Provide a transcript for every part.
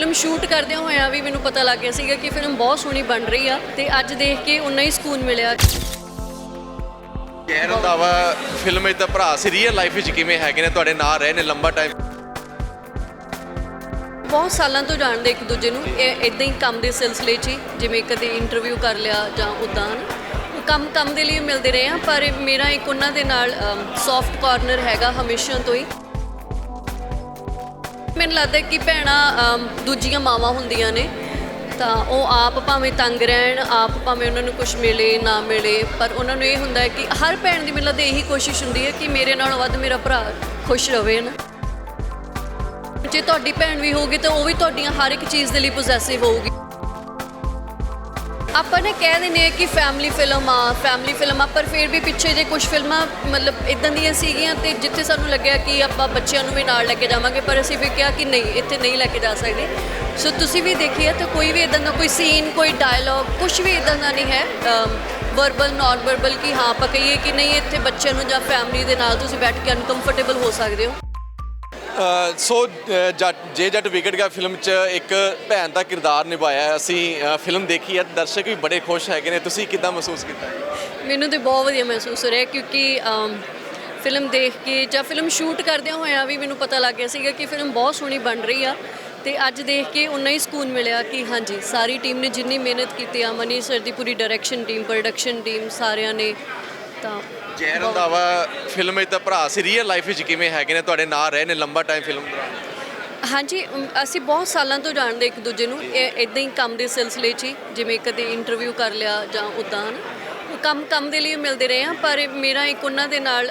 Film shoot ਕਰਦਿਆਂ ਹੋਇਆਂ ਵੀ ਮੈਨੂੰ ਪਤਾ ਲੱਗ ਗਿਆ ਸੀਗਾ ਕਿ ਫਿਲਮ ਬਹੁਤ ਸੋਹਣੀ ਬਣ ਰਹੀ ਆ ਤੇ ਅੱਜ ਦੇਖ ਕੇ ਉਨਾ ਹੀ ਸਕੂਨ ਮਿਲਿਆ। ਕਹਿ ਹੁੰਦਾ ਵਾ ਫਿਲਮ ਵਿੱਚ ਤਾਂ ਭਰਾ ਸੀ ਰੀਅਲ ਲਾਈਫ ਵਿੱਚ ਕਿਵੇਂ ਹੈਗੇ ਨੇ ਤੁਹਾਡੇ ਨਾਲ ਰਹੇ ਨੇ ਲੰਬਾ ਟਾਈਮ ਬਹੁਤ ਸਾਲਾਂ ਤੋਂ ਜਾਣਦੇ ਇੱਕ ਦੂਜੇ ਨੂੰ ਇਹ ਇਦਾਂ ਹੀ ਕੰਮ ਦੇ ਸਿਲਸਿਲੇ 'ਚ ਹੀ ਜਿਵੇਂ ਕਦੇ ਇੰਟਰਵਿਊ ਕਰ ਲਿਆ ਜਾਂ ਉਦਾਂ ਕੰਮ ਕੰਮ ਦੇ ਲਈ ਮਿਲਦੇ ਰਹੇ ਆ ਪਰ ਮੇਰਾ ਇੱਕ ਉਹਨਾਂ ਦੇ ਨਾਲ ਸੌਫਟ ਕਾਰਨਰ ਹੈਗਾ ਹਮੇਸ਼ਾ ਤੋਂ ਹੀ। ਮੈਨੂੰ ਲੱਗਦਾ ਕਿ ਭੈਣਾਂ ਦੂਜੀਆਂ ਮਾਵਾਂ ਹੁੰਦੀਆਂ ਨੇ। ਤਾਂ ਉਹ ਆਪ ਭਾਵੇਂ ਤੰਗ ਰਹਿਣ, ਆਪ ਭਾਵੇਂ ਉਹਨਾਂ ਨੂੰ ਕੁਝ ਮਿਲੇ, ਨਾ ਮਿਲੇ, ਪਰ ਉਹਨਾਂ ਨੂੰ ਇਹ ਹੁੰਦਾ ਹੈ ਕਿ ਹਰ ਭੈਣ ਦੀ ਮੈਨੂੰ ਲੱਗਦਾ ਇਹੀ ਕੋਸ਼ਿਸ਼ ਹੁੰਦੀ ਹੈ ਕਿ ਮੇਰੇ ਨਾਲੋਂ ਵੱਧ ਮੇਰਾ ਭਰਾ ਖੁਸ਼ ਰਵੇ ਨਾ। ਜੇ ਤੁਹਾਡੀ ਭੈਣ ਵੀ ਹੋਊਗੀ ਤਾਂ ਉਹ ਵੀ ਤੁਹਾਡੀਆਂ ਹਰ ਇੱਕ ਚੀਜ਼ ਦੇ ਲਈ ਪੋਸੈਸਿਵ ਹੋਊਗੀ। ਆਪਾਂ ਨੇ ਕਹਿ ਦਿੰਦੇ ਆ ਕਿ ਫੈਮਿਲੀ ਫਿਲਮ ਆ ਫੈਮਿਲੀ ਫਿਲਮ ਆ, ਪਰ ਫਿਰ ਵੀ ਪਿੱਛੇ ਜੇ ਕੁਝ ਫਿਲਮਾਂ ਮਤਲਬ ਇਦਾਂ ਦੀਆਂ ਸੀਗੀਆਂ ਤੇ ਜਿੱਥੇ ਸਾਨੂੰ ਲੱਗਿਆ ਕਿ ਆਪਾਂ ਬੱਚਿਆਂ ਨੂੰ ਵੀ ਨਾਲ ਲੈ ਕੇ ਜਾਵਾਂਗੇ, ਪਰ ਅਸੀਂ ਫਿਰ ਕਿਹਾ ਕਿ ਨਹੀਂ, ਇੱਥੇ ਨਹੀਂ ਲੈ ਕੇ ਜਾ ਸਕਦੇ। ਸੋ ਤੁਸੀਂ ਵੀ ਦੇਖੀਏ ਤਾਂ ਕੋਈ ਵੀ ਇਦਾਂ ਦਾ ਕੋਈ ਸੀਨ ਕੋਈ ਡਾਇਲੌਗ ਕੁਝ ਵੀ ਇਦਾਂ ਦਾ ਨਹੀਂ ਹੈ। ਵਰਬਲ ਨਾਨ ਵਰਬਲ ਕਿ ਹਾਂ ਆਪਾਂ ਕਹੀਏ ਕਿ ਨਹੀਂ, ਇੱਥੇ ਬੱਚਿਆਂ ਨੂੰ ਜਾਂ ਫੈਮਿਲੀ ਦੇ ਨਾਲ ਤੁਸੀਂ ਬੈਠ ਕੇ ਅਨਕੰਫਰਟੇਬਲ ਹੋ ਸਕਦੇ ਹੋ। ਸੋ ਜੇ ਜੱਟ ਵਿਗੜ ਗਿਆ ਫਿਲਮ 'ਚ, ਇੱਕ ਭੈਣ ਦਾ ਕਿਰਦਾਰ ਨਿਭਾਇਆ ਹੈ। ਅਸੀਂ ਫਿਲਮ ਦੇਖੀ ਹੈ। ਦਰਸ਼ਕ ਵੀ ਬੜੇ ਖੁਸ਼ ਹੈਗੇ ਨੇ। ਤੁਸੀਂ ਕਿੱਦਾਂ ਮਹਿਸੂਸ ਕੀਤਾ? ਮੈਨੂੰ ਤੇ ਬਹੁਤ ਵਧੀਆ ਮਹਿਸੂਸ ਹੋ ਰਿਹਾ ਕਿਉਂਕਿ ਫਿਲਮ ਦੇਖ ਕੇ ਜਾਂ ਫਿਲਮ ਸ਼ੂਟ ਕਰਦਿਆਂ ਹੋਇਆਂ ਵੀ ਮੈਨੂੰ ਪਤਾ ਲੱਗ ਗਿਆ ਸੀਗਾ ਕਿ ਫਿਲਮ ਬਹੁਤ ਸੋਹਣੀ ਬਣ ਰਹੀ ਆ। ਤੇ ਅੱਜ ਦੇਖ ਕੇ ਉਨਾ ਹੀ ਸਕੂਨ ਮਿਲਿਆ ਕਿ ਹਾਂਜੀ, ਸਾਰੀ ਟੀਮ ਨੇ ਜਿੰਨੀ ਮਿਹਨਤ ਕੀਤੀ ਆ ਮਨੀ ਸਰ ਦੀ ਪੂਰੀ ਡਾਇਰੈਕਸ਼ਨ ਟੀਮ ਪ੍ਰੋਡਕਸ਼ਨ ਟੀਮ ਸਾਰਿਆਂ ਨੇ, ਤਾਂ ਜੈ ਰੰਧਾਵਾ ਫਿਲਮ ਵਿੱਚ ਤਾਂ ਭਰਾ ਸੀ ਰੀਅਲ ਲਾਈਫ ਵਿੱਚ ਕਿਵੇਂ ਹੈਗੇ ਨੇ? ਤੁਹਾਡੇ ਨਾਲ ਰਹੇ ਨੇ ਲੰਬਾ ਟਾਈਮ ਫਿਲਮ ਦੌਰਾਨ। ਹਾਂਜੀ ਅਮ, ਅਸੀਂ ਬਹੁਤ ਸਾਲਾਂ ਤੋਂ ਜਾਣਦੇ ਇੱਕ ਦੂਜੇ ਨੂੰ। ਇਹ ਇਦਾਂ ਹੀ ਕੰਮ ਦੇ ਸਿਲਸਿਲੇ 'ਚ ਹੀ ਜਿਵੇਂ ਕਦੇ ਇੰਟਰਵਿਊ ਕਰ ਲਿਆ ਜਾਂ ਉਦਾਂ ਕੰਮ ਕੰਮ ਦੇ ਲਈ ਮਿਲਦੇ ਰਹੇ ਹਾਂ ਪਰ ਮੇਰਾ ਇੱਕ ਉਹਨਾਂ ਦੇ ਨਾਲ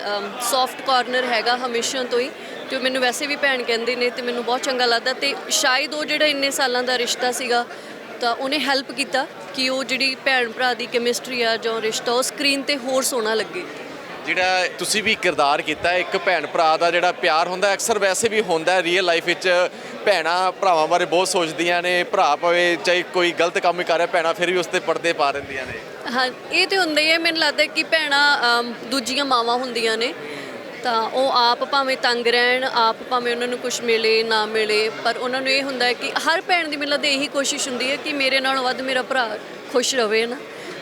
ਸੌਫਟ ਕਾਰਨਰ ਹੈਗਾ ਹਮੇਸ਼ਾ ਤੋਂ ਹੀ ਜੋ ਮੈਨੂੰ ਵੈਸੇ ਵੀ ਭੈਣ ਕਹਿੰਦੇ ਨੇ ਤੇ ਮੈਨੂੰ ਬਹੁਤ ਚੰਗਾ ਲੱਗਦਾ ਤੇ ਸ਼ਾਇਦ ਉਹ ਜਿਹੜਾ ਇੰਨੇ ਸਾਲਾਂ ਦਾ ਰਿਸ਼ਤਾ ਸੀਗਾ ਤਾਂ ਉਹਨੇ ਹੈਲਪ ਕੀਤਾ ਕਿ ਉਹ ਜਿਹੜੀ ਭੈਣ ਭਰਾ ਦੀ ਕੈਮਿਸਟਰੀ ਆ ਜਾਂ ਰਿਸ਼ਤਾ ਉਹ ਸਕਰੀਨ ਤੇ ਹੋਰ ਸੋਹਣਾ ਲੱਗੇ। ਜਿਹੜਾ ਤੁਸੀਂ ਵੀ ਕਿਰਦਾਰ ਕੀਤਾ, ਇੱਕ ਭੈਣ ਭਰਾ ਦਾ ਜਿਹੜਾ ਪਿਆਰ ਹੁੰਦਾ, ਅਕਸਰ ਵੈਸੇ ਵੀ ਹੁੰਦਾ ਰੀਅਲ ਲਾਈਫ ਵਿੱਚ, ਭੈਣਾਂ ਭਰਾਵਾਂ ਬਾਰੇ ਬਹੁਤ ਸੋਚਦੀਆਂ ਨੇ, ਭਰਾ ਭਾਵੇਂ ਚਾਹੇ ਕੋਈ ਗਲਤ ਕੰਮ ਹੀ ਕਰ ਰਿਹਾ, ਭੈਣਾਂ ਫਿਰ ਵੀ ਉਸ ਤੇ ਪਰਦੇ ਪਾ ਦਿੰਦੀਆਂ ਨੇ। ਹਾਂ, ਇਹ ਤੇ ਹੁੰਦਾ ਹੀ ਹੈ, ਮੈਨੂੰ ਲੱਗਦਾ ਕਿ ਭੈਣਾਂ ਦੂਜੀਆਂ ਮਾਵਾਂ ਹੁੰਦੀਆਂ ਨੇ। ਤਾਂ ਉਹ ਆਪ ਭਾਵੇਂ ਤੰਗ ਰਹਿਣ, ਆਪ ਭਾਵੇਂ ਉਹਨਾਂ ਨੂੰ ਕੁਝ ਮਿਲੇ, ਨਾ ਮਿਲੇ, ਪਰ ਉਹਨਾਂ ਨੂੰ ਇਹ ਹੁੰਦਾ ਹੈ ਕਿ ਹਰ ਭੈਣ ਦੀ ਮੈਨੂੰ ਲੱਗਦਾ ਇਹੀ ਕੋਸ਼ਿਸ਼ ਹੁੰਦੀ ਹੈ ਕਿ ਮੇਰੇ ਨਾਲੋਂ ਵੱਧ ਮੇਰਾ ਭਰਾ ਖੁਸ਼ ਰਵੇ ਨਾ।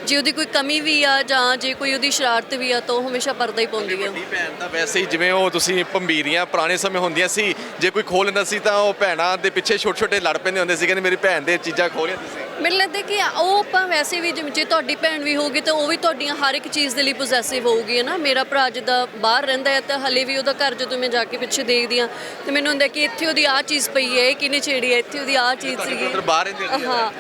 ਜੇ ਉਹਦੀ ਕੋਈ ਕਮੀ ਵੀ ਆ ਜਾਂ ਜੇ ਕੋਈ ਉਹਦੀ ਸ਼ਰਾਰਤ ਵੀ ਆ ਤਾਂ ਉਹ ਹਮੇਸ਼ਾ ਪਰਦਾ ਹੀ ਪਾਉਂਦੀ ਹੈ ਵੱਡੀ ਭੈਣ ਤਾਂ ਵੈਸੇ ਹੀ ਜਿਵੇਂ ਉਹ ਤੁਸੀਂ ਭੰਬੀਰੀਆਂ ਪੁਰਾਣੇ ਸਮੇਂ ਹੁੰਦੀਆਂ ਸੀ ਜੇ ਕੋਈ ਖੋਲ ਲੈਂਦਾ ਸੀ ਤਾਂ ਉਹ ਭੈਣਾਂ ਦੇ ਪਿੱਛੇ ਛੋਟੇ ਛੋਟੇ ਲੜ ਪੈਂਦੇ ਹੁੰਦੇ ਸੀ ਕਹਿੰਦੇ ਮੇਰੀ ਭੈਣ ਦੇ ਚੀਜ਼ਾਂ ਖੋਲੀਆਂ ਤੁਸੀਂ ਮੈਨੂੰ ਲੱਗਦਾ ਕਿ ਉਹ ਆਪਾਂ ਵੈਸੇ ਵੀ ਜਿਵੇਂ ਜੇ ਤੁਹਾਡੀ ਭੈਣ ਵੀ ਹੋਊਗੀ ਤਾਂ ਉਹ ਵੀ ਤੁਹਾਡੀਆਂ ਹਰ ਇੱਕ ਚੀਜ਼ ਦੇ ਲਈ ਪੋਸੈਸਿਵ ਹੋਊਗੀ ਹੈ ਨਾ? ਮੇਰਾ ਭਰਾ ਜਿੱਦਾਂ ਬਾਹਰ ਰਹਿੰਦਾ ਹੈ ਤਾਂ ਹਲੇ ਵੀ ਉਹਦਾ ਘਰ ਜਦੋਂ ਮੈਂ ਜਾ ਕੇ ਪਿੱਛੇ ਦੇਖਦੀ ਆ ਤੇ ਮੈਨੂੰ ਹੁੰਦਾ ਕਿ ਇੱਥੇ ਉਹਦੀ ਆਹ ਚੀਜ਼ ਪਈ ਹੈ ਇਹ ਕਿਹਨੇ ਛੇੜੀ ਹੈ ਇੱਥੇ ਉਹਦੀ ਆਹ ਚੀਜ਼ ਸੀਗੀ। ਉਧਰ ਬਾਹਰ ਰਹਿੰਦੇ ਹੁੰਦੇ ਹਾਂ।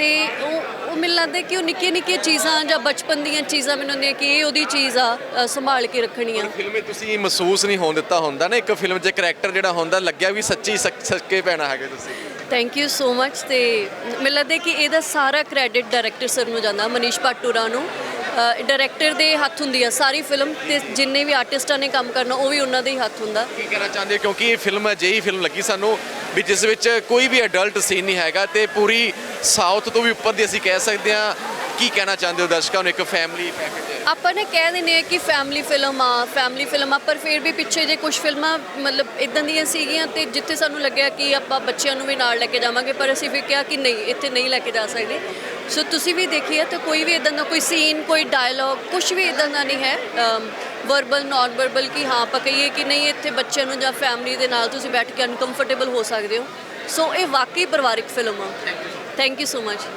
ਤੇ ਉਹ ਉਹ ਮੈਨੂੰ ਲੱਗਦਾ ਕਿ ਉਹ ਨਿੱਕੀਆਂ ਨਿੱਕੀਆਂ ਚੀਜ਼ਾਂ ਜਾਂ ਬਚਪਨ ਦੀਆਂ ਚੀਜ਼ਾਂ ਮੈਨੂੰ ਹੁੰਦੀਆਂ ਕਿ ਇਹ ਉਹਦੀ ਚੀਜ਼ ਆ ਅ, ਸੰਭਾਲ ਕੇ ਰੱਖਣੀਆਂ। ਫਿਲਮ ਵਿੱਚ ਤੁਸੀਂ ਮਹਿਸੂਸ ਨਹੀਂ ਹੋਣ ਦਿੱਤਾ ਹੁੰਦਾ ਨਾ ਇੱਕ ਫਿਲਮ 'ਚ ਕਰੈਕਟਰ ਜਿਹੜਾ ਹੁੰਦਾ ਲੱਗਿਆ ਵੀ ਸੱਚੀ ਸੱਚ- ਸੱਚੇ ਭੈਣਾਂ ਹੈਗੇ ਤੁਸੀਂ। ਥੈਂਕ ਯੂ ਸੋ ਮੱਚ ਤੇ ਮੈਨੂੰ ਲੱਗਦਾ ਕਿ ਇਹਦਾ ਸਾਰਾ ਕ੍ਰੈਡਿਟ ਡਾਇਰੈਕਟਰ ਸਰ ਨੂੰ ਜਾਂਦਾ ਮਨੀਸ਼ ਪਾਟੂਰਾ ਨੂੰ। ਡਾਇਰੈਕਟਰ ਦੇ ਹੱਥ ਹੁੰਦੀ ਆ ਸਾਰੀ ਫਿਲਮ ਤੇ ਜਿੰਨੇ ਵੀ ਆਰਟਿਸਟਾਂ ਨੇ ਕੰਮ ਕਰਨਾ ਉਹ ਵੀ ਉਹਨਾਂ ਦੇ ਹੀ ਹੱਥ ਹੁੰਦਾ। ਕੀ ਕਹਿਣਾ ਚਾਹੁੰਦੇ ਹੋ? ਕਿਉਂਕਿ ਇਹ ਫਿਲਮ ਅਜਿਹੀ ਫਿਲਮ ਲੱਗੀ ਸਾਨੂੰ ਵੀ ਜਿਸ ਵਿੱਚ ਕੋਈ ਵੀ ਅਡਲਟ ਸੀਨ ਨਹੀਂ ਹੈਗਾ ਤੇ ਪੂਰੀ ਸਾਊਥ ਤੋਂ ਵੀ ਉੱਪਰ ਦੀ ਅਸੀਂ ਕਹਿ ਸਕਦੇ ਹਾਂ ਕੀ ਕਹਿਣਾ ਚਾਹੁੰਦੇ ਹੋ ਦਰਸ਼ਕਾਂ ਨੂੰ ਇੱਕ ਫੈਮਿਲੀ ਪੈਕੇਜ ਆਪਾਂ ਨੇ ਕਹਿ ਦਿੰਦੇ ਆ ਕਿ ਫੈਮਿਲੀ ਫਿਲਮ ਆ ਫੈਮਿਲੀ ਫਿਲਮ ਆ ਪਰ ਫਿਰ ਵੀ ਪਿੱਛੇ ਜੇ ਕੁਝ ਫਿਲਮਾਂ ਮਤਲਬ ਇਦਾਂ ਦੀਆਂ ਸੀਗੀਆਂ ਤੇ ਜਿੱਥੇ ਸਾਨੂੰ ਲੱਗਿਆ ਕਿ ਆਪਾਂ ਬੱਚਿਆਂ ਨੂੰ ਵੀ ਨਾਲ ਲੈ ਕੇ ਜਾਵਾਂਗੇ ਪਰ ਅਸੀਂ ਫਿਰ ਕਿਹਾ ਕਿ ਨਹੀਂ ਇੱਥੇ ਨਹੀਂ ਲੈ ਕੇ ਜਾ ਸਕਦੇ। ਸੋ ਤੁਸੀਂ ਵੀ ਦੇਖੀਏ ਤਾਂ ਕੋਈ ਵੀ ਇਦਾਂ ਦਾ ਕੋਈ ਸੀਨ ਕੋਈ ਡਾਇਲੌਗ ਕੁਝ ਵੀ ਇਦਾਂ ਦਾ ਨਹੀਂ ਹੈ। ਵਰਬਲ ਨਾਨ ਵਰਬਲ ਕਿ ਹਾਂ ਆਪਾਂ ਕਹੀਏ ਕਿ ਨਹੀਂ ਇੱਥੇ ਬੱਚਿਆਂ ਨੂੰ ਜਾਂ ਫੈਮਿਲੀ ਦੇ ਨਾਲ ਤੁਸੀਂ ਬੈਠ ਕੇ ਅਨਕੰਫਰਟੇਬਲ ਹੋ ਸਕਦੇ ਹੋ। ਸੋ ਇਹ ਵਾਕਈ ਪਰਿਵਾਰਿਕ ਫਿਲਮ। ਆ ਥੈਂਕ ਯੂ ਸੋ ਮਚ